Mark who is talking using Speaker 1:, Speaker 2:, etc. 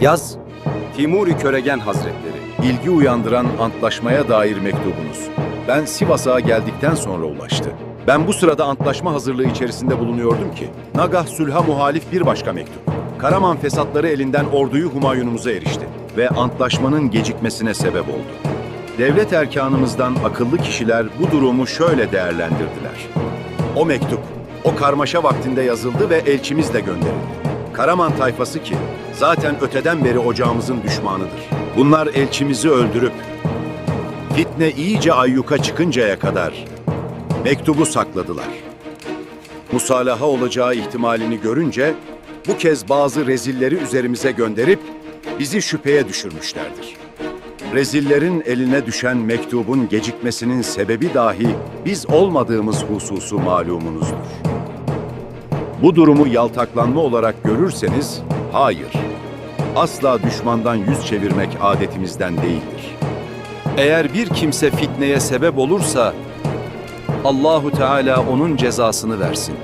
Speaker 1: Yaz. Timuri Köregen Hazretleri.
Speaker 2: İlgi uyandıran antlaşmaya dair mektubunuz. Ben Sivas'a geldikten sonra ulaştı. Ben bu sırada antlaşma hazırlığı içerisinde bulunuyordum ki, Nagah sülha muhalif bir başka mektup. Karaman fesatları elinden orduyu Humayun'umuza erişti ve antlaşmanın gecikmesine sebep oldu. Devlet erkanımızdan akıllı kişiler bu durumu şöyle değerlendirdiler. O mektup, o karmaşa vaktinde yazıldı ve elçimizle gönderildi. Karaman tayfası ki zaten öteden beri ocağımızın düşmanıdır. Bunlar elçimizi öldürüp fitne iyice ayyuka çıkıncaya kadar mektubu sakladılar. Musalaha olacağı ihtimalini görünce bu kez bazı rezilleri üzerimize gönderip bizi şüpheye düşürmüşlerdir. Rezillerin eline düşen mektubun gecikmesinin sebebi dahi biz olmadığımız hususu malumunuzdur. Bu durumu yaltaklanma olarak görürseniz, hayır. Asla düşmandan yüz çevirmek adetimizden değildir.
Speaker 1: Eğer bir kimse fitneye sebep olursa Allahu Teala onun cezasını versin.